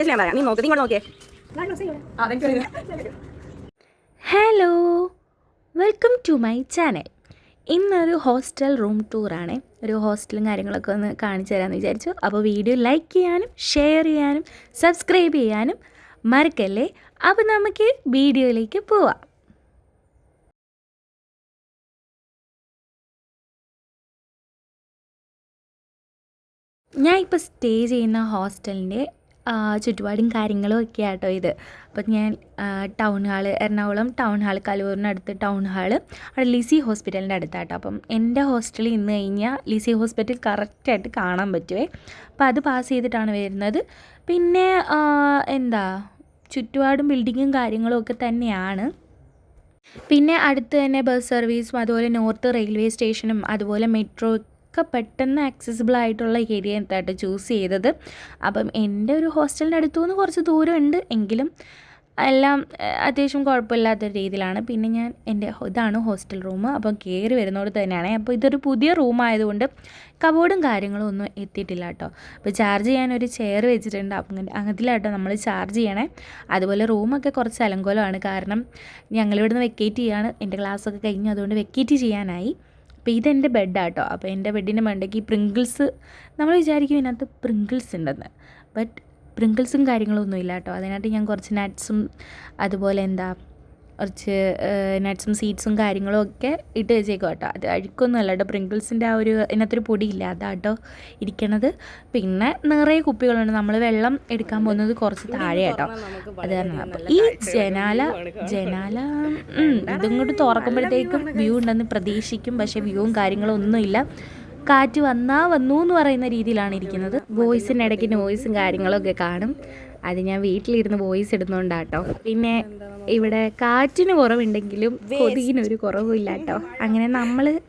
നീ നോക്ക് ഇങ്ങോട്ട് hello welcome to my channel ഇന്നൊരു ഹോസ്റ്റൽ റൂം ടൂറാണ് ഒരു ഹോസ്റ്റലും കാര്യങ്ങളൊക്കെ ഒന്ന് കാണിച്ചു തരാമെന്ന് വിചാരിച്ചു. അപ്പോൾ വീഡിയോ ലൈക്ക് ചെയ്യാനും ഷെയർ ചെയ്യാനും സബ്സ്ക്രൈബ് ചെയ്യാനും മറക്കല്ലേ? അപ്പോൾ നമുക്ക് വീഡിയോയിലേക്ക് പോവാം. ഞാൻ ഇപ്പോൾ സ്റ്റേ ചെയ്യുന്ന ഹോസ്റ്റലിന്റെ ചുറ്റുപാടും കാര്യങ്ങളും ഒക്കെ ആട്ടോ ഇത്. അപ്പം ഞാൻ town hall Ernakulam town hall കലൂരിനടുത്ത് town hall അവിടെ ലിസി ഹോസ്പിറ്റലിന്റെ അടുത്താട്ടോ. അപ്പം എന്റെ ഹോസ്റ്റലിൽ ഇന്ന് കഴിഞ്ഞാൽ ലിസി ഹോസ്പിറ്റൽ കറക്റ്റായിട്ട് കാണാൻ പറ്റുമേ അപ്പം അത് പാസ് ചെയ്തിട്ടാണ് വരുന്നത്. പിന്നെ എന്താ ചുറ്റുപാടും ബിൽഡിങ്ങും കാര്യങ്ങളും ഒക്കെ തന്നെയാണ്. പിന്നെ അടുത്ത് തന്നെ ബസ് സർവീസും അതുപോലെ നോർത്ത് റെയിൽവേ സ്റ്റേഷനും അതുപോലെ മെട്രോ ഒക്കെ പെട്ടെന്ന് ആക്സസിബിൾ ആയിട്ടുള്ള ഏരിയ എന്തായിട്ട് ചൂസ് ചെയ്തത്. അപ്പം എന്റെ ഒരു ഹോസ്റ്റലിന്റെ അടുത്തുനിന്ന് കുറച്ച് ദൂരമുണ്ട്. എങ്കിലും എല്ലാം അത്യാവശ്യം കുഴപ്പമില്ലാത്ത രീതിയിലാണ്. പിന്നെ ഞാൻ എന്റെ ഇതാണ് ഹോസ്റ്റൽ റൂം അപ്പം കയറി വരുന്നോട് തന്നെയാണ്. അപ്പോൾ ഇതൊരു പുതിയ റൂം ആയതുകൊണ്ട് കബോർഡും കാര്യങ്ങളും ഒന്നും എത്തിയിട്ടില്ല കേട്ടോ. അപ്പോൾ ചാർജ് ചെയ്യാൻ ഒരു ചെയർ വെച്ചിട്ടുണ്ട്. അപ്പം അങ്ങനത്തിലാട്ടോ നമ്മൾ ചാർജ് ചെയ്യണേ. അതുപോലെ റൂമൊക്കെ കുറച്ച് അലങ്കോലമാണ്. കാരണം ഞങ്ങളിവിടുന്ന് വെക്കേറ്റ് ചെയ്യാണ്. എന്റെ ക്ലാസ്സൊക്കെ കഴിഞ്ഞു. അതുകൊണ്ട് വെക്കേറ്റ് ചെയ്യാനായി. അപ്പോൾ ഇതെന്റെ ബെഡാട്ടോ. അപ്പോൾ എന്റെ ബെഡിന്റെ മണ്ടയ്ക്ക് പ്രിങ്കിൾസ് നമ്മൾ വിചാരിക്കും ഇതിനകത്ത് പ്രിങ്കിൾസ് ഉണ്ടെന്ന്. ബട്ട് പ്രിങ്കിൾസും കാര്യങ്ങളൊന്നും ഇല്ല കേട്ടോ അതിനകത്ത് ഞാൻ കുറച്ച് നട്ട്സും അതുപോലെ എന്താ കുറച്ച് നട്ട്സും സീഡ്സും കാര്യങ്ങളും ഒക്കെ ഇട്ട് വെച്ചേക്കും കേട്ടോ. അത് അഴുക്കൊന്നും അല്ല കേട്ടോ. പ്രിങ്കിൾസിന്റെ ആ ഒരു ഇതിനകത്തൊരു പൊടിയില്ല അതാട്ടോ ഇരിക്കണത്. പിന്നെ നിറയെ കുപ്പികളുണ്ട്. നമ്മൾ വെള്ളം എടുക്കാൻ പോകുന്നത് കുറച്ച് താഴെ കേട്ടോ. അത് കാരണം ഈ ജനാല ജനാല ഇതിങ്ങോട്ട് തുറക്കുമ്പോഴത്തേക്കും വ്യൂ ഉണ്ടെന്ന് പ്രതീക്ഷിക്കും. പക്ഷേ വ്യൂവും കാര്യങ്ങളും ഒന്നുമില്ല. കാറ്റ് വന്നാ വന്നു എന്ന് പറയുന്ന രീതിയിലാണ് ഇരിക്കുന്നത്. വോയിസിന്റെ ഇടയ്ക്ക് നോയ്സും കാര്യങ്ങളൊക്കെ കാണും. അത് ഞാൻ വീട്ടിലിരുന്ന് വോയിസ് ഇടുന്നോണ്ടാട്ടോ പിന്നെ ഇവിടെ കാറ്റിന് കുറവുണ്ടെങ്കിലും കൊതുകിനൊരു കുറവുമില്ല കേട്ടോ അങ്ങനെ നമ്മൾ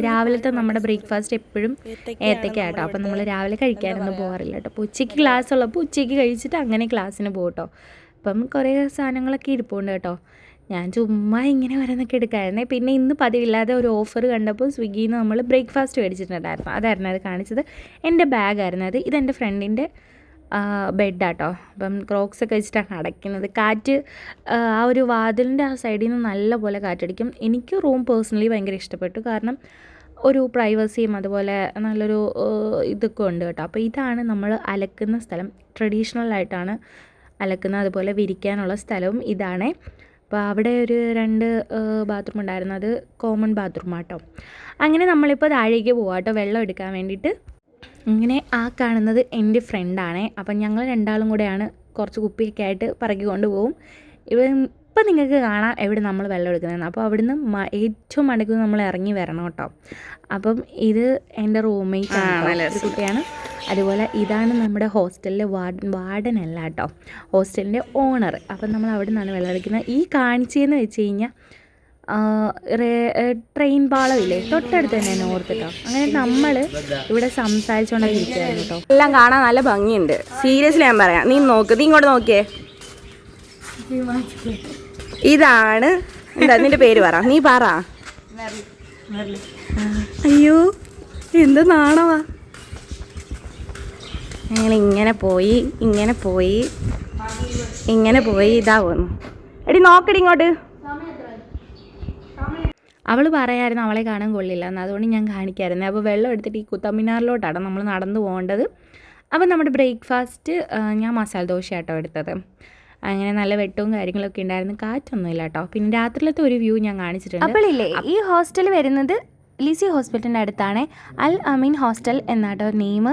രാവിലത്തെ നമ്മുടെ ബ്രേക്ക്ഫാസ്റ്റ് എപ്പോഴും ഏത്തക്കാട്ടോ അപ്പം നമ്മൾ രാവിലെ കഴിക്കാനൊന്നും പോകാറില്ല കേട്ടോ. അപ്പോൾ ഉച്ചയ്ക്ക് ക്ലാസ് ഉള്ളപ്പോൾ ഉച്ചയ്ക്ക് കഴിച്ചിട്ട് അങ്ങനെ ക്ലാസ്സിന് പോകും കേട്ടോ അപ്പം കുറേ സാധനങ്ങളൊക്കെ ഇരിപ്പുണ്ട് കേട്ടോ. ഞാൻ ചുമ്മാ ഇങ്ങനെ ഓരോന്നൊക്കെ എടുക്കായിരുന്നേ. പിന്നെ ഇന്ന് പതിവില്ലാതെ ഒരു ഓഫർ കണ്ടപ്പോൾ സ്വിഗ്ഗിയിൽ നിന്ന് നമ്മൾ ബ്രേക്ക്ഫാസ്റ്റ് മേടിച്ചിട്ടുണ്ടായിരുന്നു. അതായിരുന്നു അത് കാണിച്ചത്. എന്റെ ബാഗായിരുന്നു അത്. ഇതെന്റെ ഫ്രണ്ടിന്റെ ബെഡാട്ടോ. അപ്പം ക്രോക്സ് ഒക്കെ വെച്ചിട്ടാണ് അടയ്ക്കുന്നത്. കാറ്റ് ആ, ഒരു വാതിലിന്റെ ആ സൈഡിൽ നിന്ന് നല്ല പോലെ കാറ്റടിക്കും. എനിക്ക് റൂം പേഴ്സണലി ഭയങ്കര ഇഷ്ടപ്പെട്ടു. കാരണം ഒരു പ്രൈവസിയും അതുപോലെ നല്ലൊരു ഇതൊക്കെ ഉണ്ട് കേട്ടോ. അപ്പോൾ ഇതാണ് നമ്മൾ അലക്കുന്ന സ്ഥലം. ട്രഡീഷണൽ ആയിട്ടാണ് അലക്കുന്നത്. അതുപോലെ വിരിക്കാനുള്ള സ്ഥലവും ഇതാണ്. അപ്പോൾ അവിടെ ഒരു രണ്ട് ബാത്റൂം ഉണ്ടായിരുന്നു. അത് കോമൺ ബാത്റൂം ആട്ടോ. അങ്ങനെ നമ്മളിപ്പോൾ താഴേക്ക് പോവാട്ടോ. വെള്ളം എടുക്കാൻ വേണ്ടിയിട്ട്. ഇങ്ങനെ ആ കാണുന്നത് എന്റെ ഫ്രണ്ടാണേ. അപ്പം ഞങ്ങൾ രണ്ടാളും കൂടെയാണ് കുറച്ച് കുപ്പിയൊക്കെ ആയിട്ട് പറക്കി കൊണ്ടുപോകും. ഇവ ഇപ്പം നിങ്ങൾക്ക് കാണാം എവിടെ നമ്മൾ വെള്ളം എടുക്കുന്നതെന്ന്. അപ്പോൾ അവിടുന്ന് മ ഏറ്റവും മടക്ക് നമ്മൾ ഇറങ്ങി വരണം കേട്ടോ. അപ്പം ഇത് എന്റെ റൂംമേറ്റ് ആണ് കുട്ടിയാണ്. അതുപോലെ ഇതാണ് നമ്മുടെ ഹോസ്റ്റലിലെ വാർഡൻ വാർഡൻ അല്ല കേട്ടോ. ഹോസ്റ്റലിന്റെ ഓണർ. അപ്പം നമ്മൾ അവിടെ നിന്നാണ് വെള്ളം എടുക്കുന്നത്. ഈ കാണിച്ചതെന്ന് വെച്ച് കഴിഞ്ഞാൽ ട്രെയിൻ പാളമില്ലേ തൊട്ടടുത്ത് തന്നെ നോർത്ത് അങ്ങനെ നമ്മൾ ഇവിടെ സംസാരിച്ചുകൊണ്ടൊക്കെ കേട്ടോ. എല്ലാം കാണാൻ നല്ല ഭംഗിയുണ്ട്. സീരിയസ്ലി ഞാൻ പറയാം. നീ നോക്ക്. നീ ഇങ്ങോട്ട് നോക്കിയേ. ഇതാണ്. നിന്റെ പേര് പറ. നീ പറ. അയ്യോ എന്ത് നാണവാ. ഞങ്ങൾ ഇങ്ങനെ പോയി ഇങ്ങനെ പോയി ഇങ്ങനെ പോയി ഇതാ പോന്നു എടി നോക്കടി ഇങ്ങോട്ട്. അവൾ പറയായിരുന്നു അവളെ കാണാൻ കൊള്ളില്ല എന്ന്. അതുകൊണ്ട് ഞാൻ കാണിക്കായിരുന്നു. അപ്പോൾ വെള്ളം എടുത്തിട്ട് ഈ കുത്തമ്മിനാറിലോട്ടാണ് നമ്മൾ നടന്നു പോകേണ്ടത്. അപ്പോൾ നമ്മുടെ ബ്രേക്ക്ഫാസ്റ്റ് ഞാൻ മസാല ദോശയാട്ടോ എടുത്തത്. അങ്ങനെ നല്ല വെട്ടവും കാര്യങ്ങളൊക്കെ ഉണ്ടായിരുന്നു. കാറ്റൊന്നുമില്ല കേട്ടോ പിന്നെ രാത്രിയിലത്തെ ഒരു വ്യൂ ഞാൻ കാണിച്ചിട്ടുണ്ട്. അപ്പോഴില്ലേ ഈ ഹോസ്റ്റൽ വരുന്നത് ലിസി ഹോസ്പിറ്റലിന്റെ അടുത്താണ്. അൽ അമീൻ ഹോസ്റ്റൽ എന്നാട്ടോ നെയിം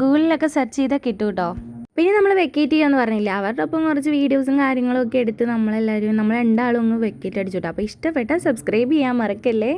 ഗൂഗിളിലൊക്കെ സെർച്ച് ചെയ്താൽ കിട്ടും കേട്ടോ പിന്നെ നമ്മൾ വെക്കേറ്റ് ചെയ്യാന്ന് പറഞ്ഞില്ല? അവരുടെ ഒപ്പം കുറച്ച് വീഡിയോസും കാര്യങ്ങളും ഒക്കെ എടുത്ത് നമ്മളെല്ലാവരും നമ്മൾ രണ്ടാളും ഒന്ന് വെക്കേറ്റ് അടിച്ചു അപ്പോൾ ഇഷ്ടപ്പെട്ടാൽ സബ്സ്ക്രൈബ് ചെയ്യാൻ മറക്കല്ലേ?